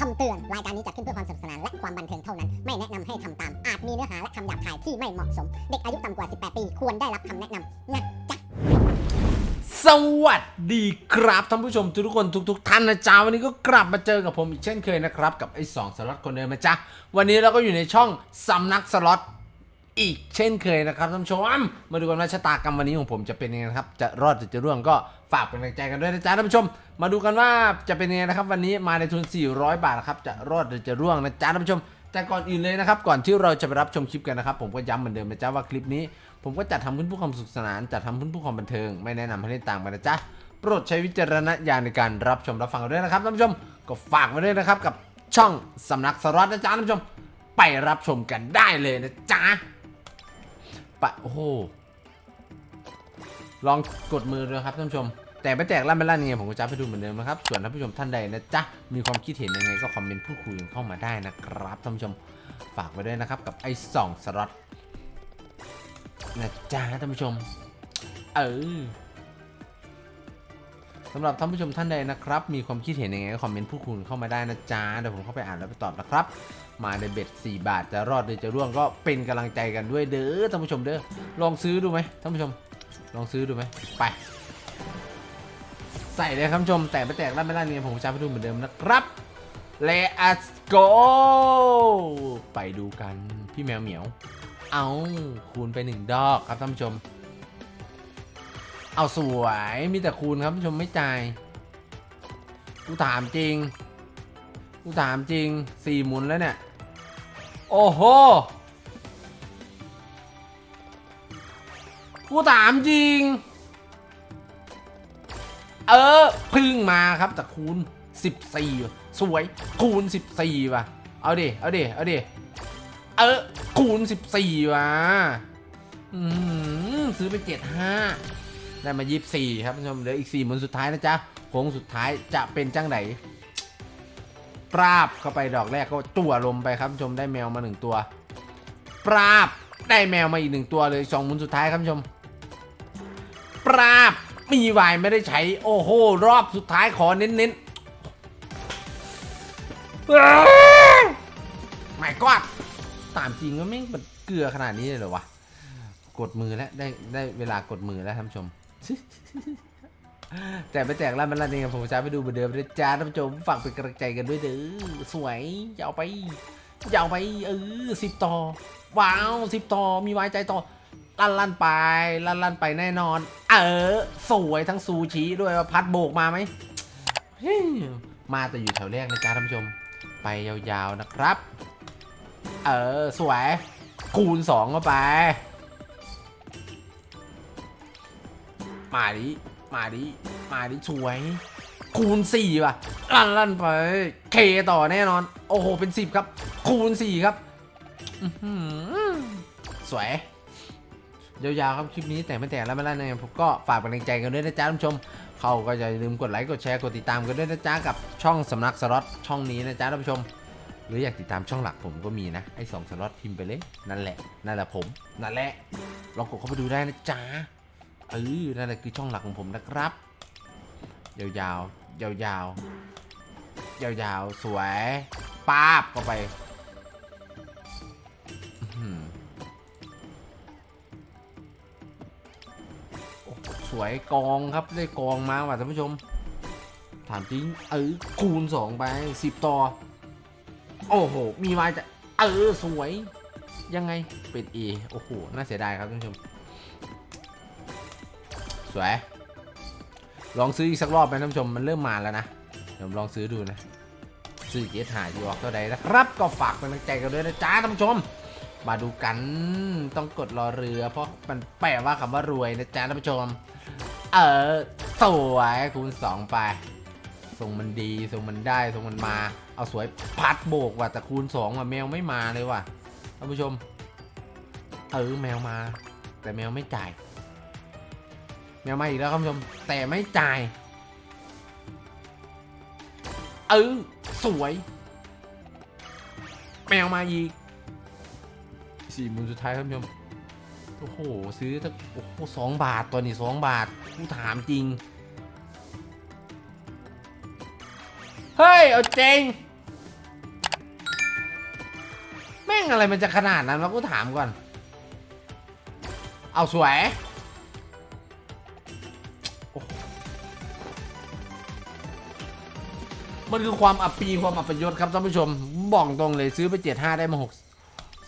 คำเตือน รายการนี้จัดขึ้นเพื่อความสนุกสนานและความบันเทิงเท่านั้น ไม่แนะนำให้ทำตาม อาจมีเนื้อหาและคำหยาบคายที่ไม่เหมาะสม เด็กอายุต่ำกว่า 18 ปี ควรได้รับคำแนะนำนะจ๊ะ สวัสดีครับท่านผู้ชมทุกๆคนทุก ๆ ท่านนะจ๊ะวันนี้ก็กลับมาเจอกับผมอีกเช่นเคยนะครับ กับไอ้สองสล็อตคนเดิมนะจ๊ะวันนี้เราก็อยู่ในช่องสำนักสล็อต อีกเช่นเคยนะครับท่านผู้ชมมาดูกันว่าชะตากรรมวันนี้ของผมจะเป็นยังไงครับ จะรอดหรือจะร่วงก็ฝากเป็นกำลังใจกันด้วยนะจ๊ะท่านผู้ชม มาดูกันว่าจะเป็นยังไงนะครับ วันนี้มาในทุน 400 บาทนะครับจะรอดหรือจะร่วงนะจ๊ะท่านผู้ชมแต่ก่อนอื่นเลยนะครับ ก่อนที่เราจะไปรับชมคลิปกันนะครับ ผมก็ย้ำเหมือนเดิมนะจ๊ะว่าคลิปนี้ ผมก็จัดทำเพื่อความสุขสนานจัดทำเพื่อความบันเทิงไม่แนะนำให้เล่นตามกันนะจ๊ะโปรดใช้วิจารณญาณในการรับชมรับฟังกันด้วยนะครับท่านผู้ชมก็ฝากไว้ด้วยนะครับกับช่องสำนักสล็อตนะจ๊ะท่านผู้ชม ไปรับชมกันได้เลยนะจ๊ะ ปะโอ้โหลองกดมือเลยครับท่านผู้ชม แต่ไม่แตกลั่นไม่ลั่นยังไงผมก็จะไปดูเหมือนเดิมนะครับ ส่วนท่านผู้ชมท่านใดนะจ๊ะมีความคิดเห็นยังไงก็คอมเมนต์พูดคุยกันเข้ามาได้นะครับท่านผู้ชมฝากไว้ด้วยนะครับกับไอ้สองสล็อตนะจ๊ะท่านผู้ชม เออสำหรับท่านผู้ชมท่านใดนะครับ มีความคิดเห็นยังไงก็คอมเมนต์พูดคุยเข้ามาได้นะจ๊ะเดี๋ยวผมเข้าไปอ่านแล้วไปตอบนะครับ มาในเบ็ด4 บาทจะรอดหรือจะร่วงก็เป็นกำลังใจกันด้วยเด้อท่านผู้ชมเด้อลองซื้อดูไหมท่านผู้ชม ลองซื้อดูไหมไป ใส่เลยครับท่านผู้ชม แต่ไม่แตกร้านไม่ร้านนี้ผมจะไปดูเหมือนเดิมนะครับ Let's go ไปดูกันพี่แมวเหมียว เอาคูณไปหนึ่งดอกครับท่านผู้ชม เอาสวยมีแต่คูณครับท่านผู้ชมไม่จ่ายกูถามจริงกูถามจริงสี่หมุนแล้วเนี่ย โอ้โหกูถามจริง เออพึ่งมาครับแต่คูณ 14 สวย คูณ 14ว่ะ เอาดิ เอาดิ เอาดิ เออ คูณ 14ว่ะ อืมซื้อไป 75 ได้มา 24 ครับท่านผู้ชมเหลืออีก 4 หมุนสุดท้ายนะจ๊ะโค้งสุดท้ายจะเป็นจังไหน ปราบเข้าไปดอกแรกก็จั่วลมไปครับชมได้แมวมา1ตัว ปราบได้แมวมาอีก1ตัวเลยสองมุนสุดท้ายครับชม ปราบมีวายไม่ได้ใช้ โอ้โห รอบสุดท้ายขอเน้นๆไม่กอดตามจริงก็ไม่มันเกลือขนาดนี้เลยเหรอวะ กดมือแล้วได้ได้เวลากดมือแล้วท่านชม แต่ไปแจกร้านมันร้านเองผมจะไปดูเหมือนเดิมนะจ๊ะท่านผู้ชมฝากเป็นกำลังใจกันด้วยเด้อสวยยาวไปยาวไปเออสิบต่อ ว้าวสิบต่อมีไวายใจต่อลั่นลั่นไปลั่นลั่นไปแน่นอน เออ สวยทั้งซูชิด้วยว่าพัดโบกมาไหมมาแต่อยู่แถวแรกนะจ๊ะท่านผู้ชม ไปยาวๆนะครับ เออ สวย คูณสองเข้าไป มาดิ มาดิ มาดิสวย คูณสี่ว่ะลั่นลั่นไป เคต่อแน่นอน โอ้โห เป็นสิบครับ คูณสี่ครับสวยยาวๆครับคลิปนี้แต่ไม่แต่แล้วไม่ละนะครับผมก็ฝากเป็นกำลังใจกันด้วยนะจ๊ะท่านผู้ชม เขาก็อย่าลืมกดไลค์กดแชร์กดติดตามกันด้วยนะจ๊ะกับช่องสำนักสล็อตช่องนี้นะจ๊ะท่านผู้ชม หรืออยากติดตามช่องหลักผมก็มีนะไอ้สองสล็อตพิมพ์ไปเลยนั่นแหละนั่นแหละผมนั่นแหละลองกดเข้าไปดูได้นะจ๊ะ เออนั่นแหละคือช่องหลักของผมนะครับ ยาวๆ ยาวๆ ยาวๆ สวยป้าบเข้าไปอื้อหือสวยกองครับได้กองมาว่ะท่านผู้ชม ถามจริง เออคูณ 2 ไป 10 ต่อ โอ้โห มีมาจะ เออ สวย ยังไง เป็น A โอ้โห น่าเสียดายครับท่านผู้ชม วย ลองซื้ออีกสักรอบไหมท่านผู้ชมมันเริ่มมาแล้วนะเดี๋ยวลองซื้อดูนะ ซื้อเจ็ดหาที่ออกเท่าใดนะครับ ก็ฝากเป็นกำลังใจกันด้วยนะจ๊ะท่านผู้ชม มาดูกันต้องกดรอเรือ เพราะมันแปลว่าคำว่ารวยนะจ๊ะท่านผู้ชม เออสวยคูณสองไปทรงมันดีทรงมันได้ทรงมันมา เอาสวยพัดโบกว่ะแต่คูณสองว่ะแมวไม่มาเลยว่ะท่านผู้ชม เออแมวมา แต่แมวไม่จ่าย แมวมาอีกแล้วท่านผู้ชม แต่ไม่จ่าย เออสวย แมวมาอีกสี่หมื่นสุดท้ายครับผู้ชม โอ้โห ซื้อตั้งโอ้โหสองบาทตัวนี้สองบาทกูถามจริง เฮ้ย เอาเจงแม่งอะไรมันจะขนาดนั้นวะกูถามก่อน เอาสวย มันคือความอับปีความอัปยศครับท่านผู้ชมบอกตรงเลยซื้อไปเจ็ดห้าได้มาหก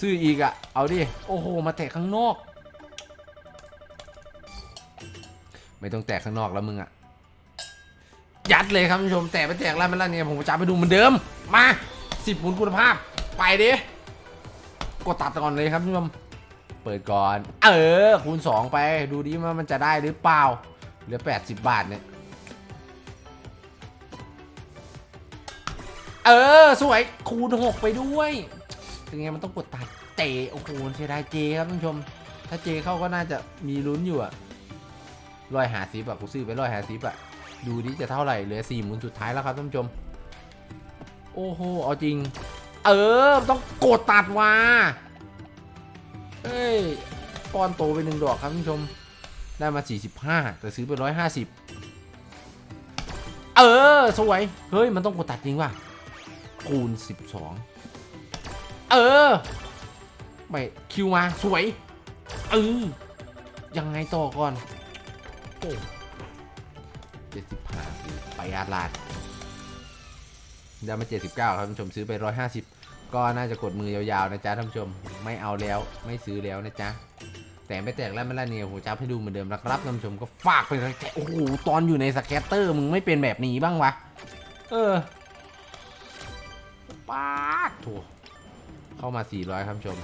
ซื้ออีกอะเอาดิ โอ้โห มาแตะข้างนอก ไม่ต้องแตะข้างนอกแล้วมึงอะยัดเลยครับท่านผู้ชม แตะไปแตกแล้วมันแล้วเนี่ยผมจะไปดูเหมือนเดิม มาสิบหมุนคุณภาพ ไปดิกดตัดก่อนเลยครับท่านผู้ชมเปิดก่อน เออคูณ2ไปดูดิว่ามันจะได้หรือเปล่าเหลือ 80 บาทเนี่ย เออ สวยคูณ6ไปด้วยถึงไงมันต้องกดตัดเจโอ้โหเสียดายเจครับท่านผู้ชม ถ้าเจเข้าก็น่าจะมีลุ้นอยู่อะร้อยหาซิบอะกูซื้อไปร้อยหาซิบอะดูดิจะเท่าไหร่เหลือสี่หมุนสุดท้ายแล้วครับท่านผู้ชม โอ้โหเอาจริง เออต้องกดตัดว่าเฮ้ยก้อนโตไปหนึ่งดอกครับท่านผู้ชม ได้มา 45 แต่ซื้อไป 150 เออ สวย เฮ้ย มันต้องกดตัดจริงว่ะ คูณ 12 เออ ไม่คิวมา สวย เออ ยังไงต่อก่อนโอ้เจ็ดสิบห้าไปอาดลาดได้มา 79 ครับท่านผู้ชมซื้อไป 150 ก็น่าจะกดมือยาวๆนะจ๊ะท่านผู้ชม ไม่เอาแล้วไม่ซื้อแล้วนะจ๊ะแต่ไม่แตกแล้วไม่ละเนี่ยโหจ้าให้ดูเหมือนเดิมนะครับท่านผู้ชมก็ฝากเป็นกำลังใจโอ้โหตอนอยู่ในสแกตเตอร์มึงไม่เป็นแบบนี้บ้างวะ เออ ป้าดถูเข้ามา 400 ครับชม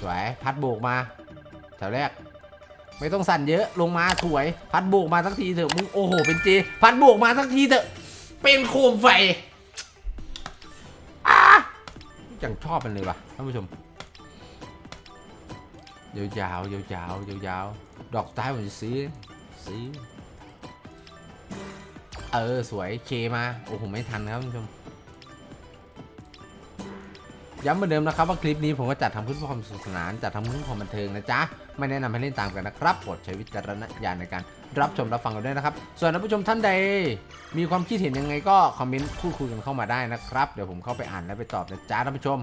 สวย พัดโบกมา แถวแรก ไม่ต้องสั่นเยอะลงมาสวย พัดโบกมาสักทีเถอะมึงโอ้โห เป็นเจ พัดโบกมาสักทีเถอะ เป็นโคมไฟอะจังชอบมันเลยว่ะท่านผู้ชมยาวยาวยาวยาวยาวดอกสุดท้ายผมจะซื้อซื้อเออ สวยเคมา โอ้โหไม่ทันครับท่านผู้ชม ย้ำเหมือนเดิมนะครับว่าคลิปนี้ผมก็จัดทำเพื่อความสนุกสนานจัดทำเพื่อความบันเทิงนะจ๊ะ ไม่แนะนำให้เล่นตามกันนะครับโปรดใช้วิจารณญาณในการรับชมรับฟังกันด้วยนะครับ ส่วนท่านผู้ชมท่านใด มีความคิดเห็นยังไงก็คอมเมนต์พูดคุยกันเข้ามาได้นะครับ เดี๋ยวผมเข้าไปอ่านและไปตอบนะจ๊ะท่านผู้ชม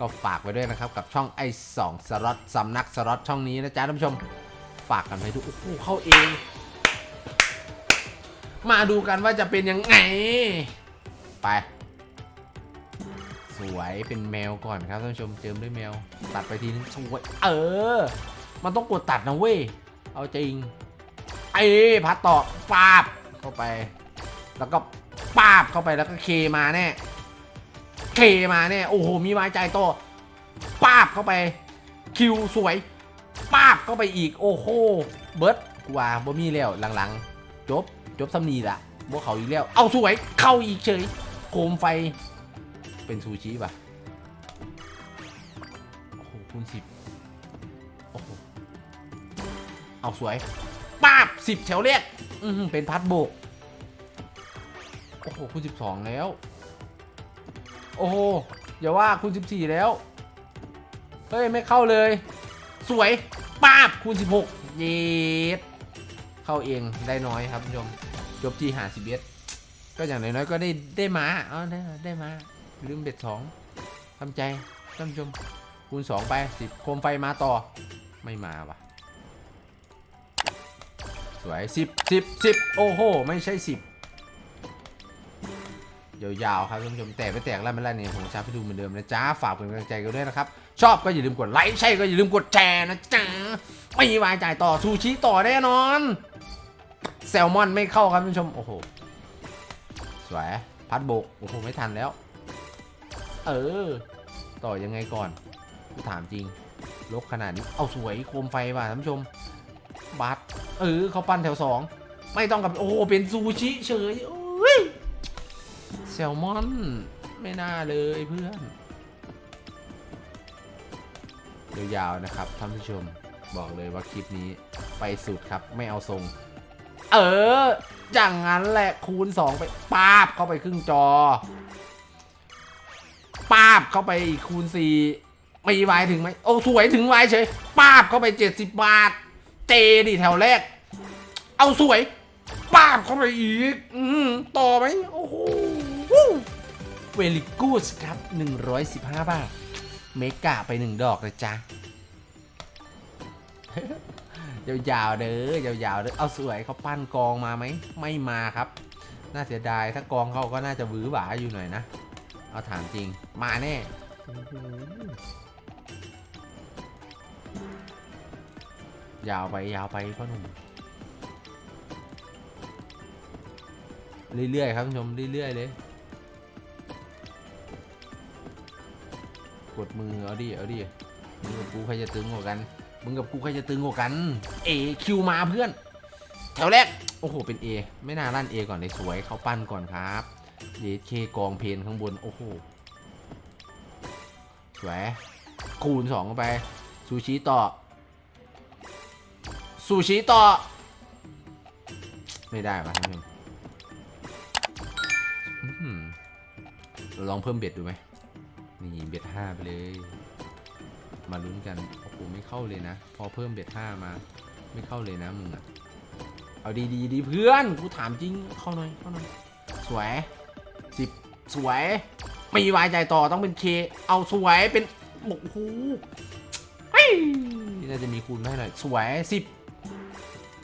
ก็ฝากไว้ด้วยนะครับกับช่องไอ้สองสล็อตสำนักสล็อตช่องนี้นะจ๊ะท่านผู้ชม ฝากกันไปดูโอ้โหเข้าเอง มาดูกันว่าจะเป็นยังไง ไป วยเป็นแมวก่อนครับท่านผู้ชมเจิมด้วยแมว ตัดไปทีนึงสวยเออ มันต้องกดตัดนะเว้ยเอาจริงไอ้พัดต่อปาบเข้าไป แล้วก็ปาบเข้าไปแล้วก็เคมาแน่เคมาเนี่ยโอ้โหมีไม้ใจโตปาบเข้าไปคิวสวยปาบเข้าไปอีกโอ้โหเบิร์ดกว่าบ่มีแล้วหลังๆ จบจบสำนีละบ่เขาอีกแล้ว เอาสวยเข้าอีกเฉยโคมไฟ เป็นซูชิป่ะ โอ้โหคูณสิบโอ้โห เอาสวยปาบสิบแถวเรียกอือเป็นพัดโบก โอ้โหคูณสิบสองแล้ว โอ้โห อย่าว่าคูณ14แล้ว เฮ้ย ไม่เข้าเลย สวยป้าบคูณ16เย็ดเข้าเองได้น้อยครับผู้ชมจบที่หาสิบเอ็ดก็อย่างน้อยๆก็ได้ได้มาอ๋อได้ได้มา ลืมเบ็ดสองทำใจท่านผู้ชมคูณ2ไปสิโคมไฟมาต่อ ไม่มาว่ะสวย10 10 10โอ้โห ไม่ใช่10ยาวๆครับท่านผู้ชมแต่ไม่แตกแล้วไม่แล้วเนี่ยผมจะให้ดูเหมือนเดิมนะจ๊ะฝากเป็นกำลังใจกันด้วยนะครับ ชอบก็อย่าลืมกดไลค์ใช่ก็อย่าลืมกดแชร์นะจ๊ะไม่วายจ่ายต่อซูชิต่อแน่นอนแซลมอนไม่เข้าครับท่านผู้ชมโอ้โหสวยพัดโบกโอ้โหไม่ทันแล้ว เออ ต่อยังไงก่อนถามจริงลกขนาดนี้ เอาสวยโคมไฟว่ะท่านผู้ชม บัสเออเขาปั้นแถวสองไม่ต้องกับ โอ้เป็นซูชิเฉยโอ้ยแซลมอน ไม่น่าเลยเพื่อนยาวๆนะครับท่านผู้ชมบอกเลยว่าคลิปนี้ไปสุดครับไม่เอาทรง เอออย่างนั้นแหละคูณ 2 ไปปาบเข้าไปครึ่งจอ ปาบเข้าไปอีกคูณ4ไม่วถึงไหมโอ้สวยถึงไวเฉยปาบเข้าไป70บาท เจดิแถวแรก เอาสวยปาบเข้าไปอีก อืมต่อไหมโอ้โหเวลิกูสครับ115บาท เมกะไปหนึ่งดอกเลยจ้ะยาวๆเด้อยาวๆเด้อเอาสวยเขาปั้นกองมาไหม ไม่มาครับ น่าเสียดายถ้ากองเขาก็น่าจะวือหวาอยู่หน่อยนะ เอาถามจริง มาแน่ยาวไปยาวไปพ่อหนุ่มเรื่อยๆครับชมเรื่อยๆเลยกดมือเอาดิเอาดิมึงกับกูใครจะตึงกว่ากันมึงกับกูใครจะตึงกว่ากันเอคิวมาเพื่อน แถวแรกโอ้โหเป็น A ไม่น่าลั่น A ก่อนเลยสวยเขาปั้นก่อนครับ เยเคกองเพนข้างบน โอ้โหสวยคูณสองไปซูชิต่อซูชิต่อ ไม่ได้ป่ะท่านผู้ชมอื้อหือเราลองเพิ่มเบ็ดดูไหมนี่เบ็ดห้าไปเลย มาลุ้นกัน โอ้โห ไม่เข้าเลยนะ พอเพิ่มเบ็ดห้ามา ไม่เข้าเลยนะมึงอะเอาดีดีดีเพื่อน กูถามจริง เข้าหน่อย เข้าหน่อย สวย สิบสวยมีวายใจต่อต้องเป็นเคเอาสวยเป็นโอ้โหเฮ้ยน่าจะมีคูณให้หน่อยสวยสิบ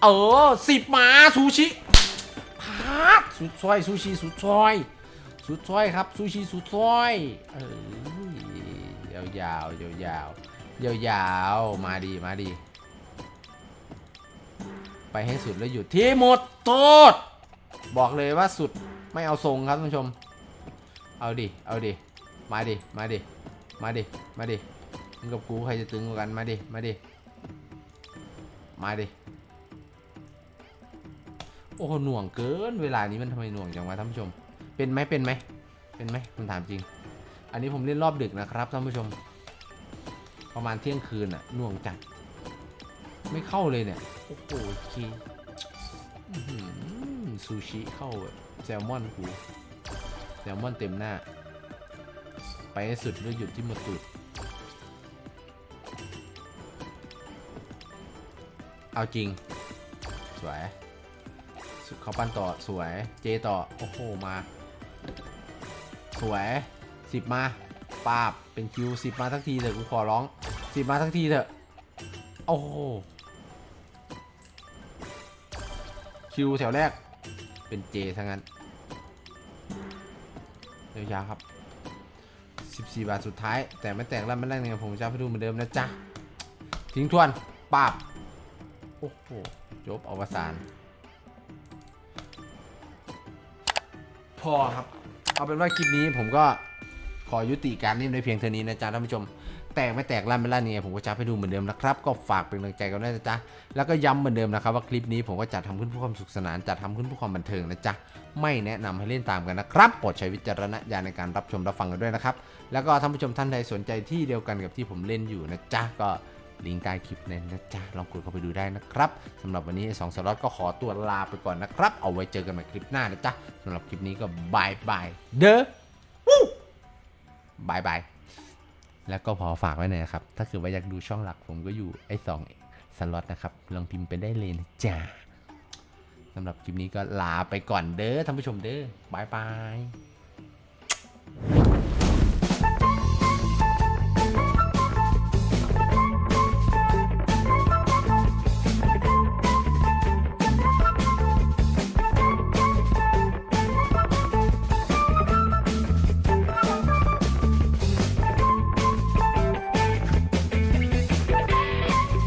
เออสิบมาซูชิพาดสุดซอยซูชิสุดซอยสุดซอยครับซูชิสุดซอยเออยาวยาวยาวยาวยาวยาวๆมาดีมาดี ไปให้สุดแล้วหยุดที่หมดโทษบอกเลยว่าสุดไม่เอาทรงครับท่านผู้ชม เอาดิ เอาดิ มาดิ มาดิ มาดิ มาดิมึงกับกูใครจะตึงกว่ากัน มาดิ มาดิ มาดิ โอ้โหหน่วงเกิน เวลานี้มันทำไมหน่วงจังวะท่านผู้ชม เป็นไหมเป็นไหม เป็นไหมผมถามจริง อันนี้ผมเล่นรอบดึกนะครับท่านผู้ชม ประมาณเที่ยงคืนอะหน่วงจัด ไม่เข้าเลยเนี่ย โอ้โหคอื้อหือซูชิเข้าแซลมอนกู แซลมอนเต็มหน้า ไปสุดแล้วหยุดที่หมดตูดเอาจริง สวยสุดเขาปั้นต่อสวย เจต่อ โอ้โห มา สวยสิบมาปาบ เป็นคิวสิบมาทักทีเถอะกูขอร้องสิบมาทักทีเถอะ โอ้โห คิวแถวแรก เป็นเจทั้งนั้น ยาวๆครับ 14 บาทสุดท้าย แต่ไม่แตกแล้วไม่แรกเนี่ยผมจะไปดูเหมือนเดิมนะจ๊ะ ทิ้งทวนปาบโอ้โห จบอวสานพอครับ เอาเป็นว่าคลิปนี้ผมก็ขอยุติการเล่นในเพียงเท่านี้นะจ๊ะท่านผู้ชม ตกไม่แตกลั่นไม่ลั่นเนี่ยผมก็จะให้ดูเหมือนเดิมนะครับ ก็ฝากเป็นกำลังใจกันด้วยนะจ๊ะ แล้วก็ย้ำเหมือนเดิมนะครับว่าคลิปนี้ผมก็จัดทำขึ้นเพื่อความสุขสนานจัดทำขึ้นเพื่อความบันเทิงนะจ๊ะ ไม่แนะนำให้เล่นตามกันนะครับโปรดใช้วิจารณญาณในการรับชมรับฟังกันด้วยนะครับ แล้วก็ท่านผู้ชมท่านใดสนใจที่เดียวกันกับที่ผมเล่นอยู่นะจ๊ะก็ลิงก์ใต้คลิปเลยนะจ๊ะ ลองกดเข้าไปดูได้นะครับสำหรับวันนี้ไอ้สองสล็อตก็ขอตัวลาไปก่อนนะครับ เอาไว้เจอกันใหม่คลิปหน้านะจ๊ะสำหรับคลิปนี้ก็บายบายเด้อบายบาย แล้วก็พอฝากไว้หน่อยนะครับ ถ้าเกิดว่าอยากดูช่องหลักผมก็อยู่ไอ้สองสล็อตนะครับ ลองพิมพ์ไปได้เลยนะจ้าสำหรับคลิปนี้ก็ลาไปก่อนเด้อท่านผู้ชมเด้อบายบาย